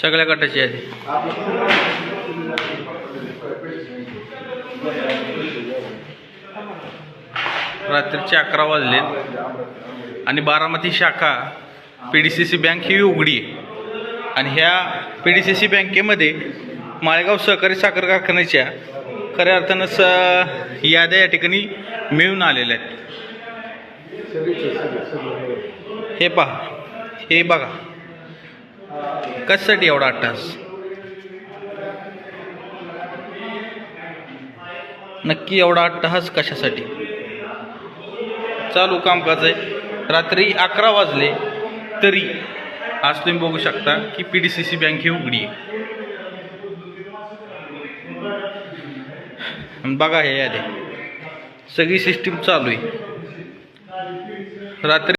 सगळ्या गटाची यादी. रात्रीचे अकरा वाजले आणि बारामती शाखा P D C C bank ही उघडी आहे. आणि ह्या पी डी सी सी बँकेमध्ये माळेगाव सहकारी साखर कारखान्याच्या खऱ्या अर्थानं स याद्या या ठिकाणी मिळून आलेल्या आहेत. हे पहा हे बघा. कशासाठी एवढा अट्टास? नक्की एवढा अट्टहास कशासाठी? चालू कामकाज आहे. रात्री अकरा वाजले तरी आज तुम्ही बघू शकता की P D C C bank ही उघडी आहे. बघा हे यादी सगळी सिस्टीम चालू आहे. रात्री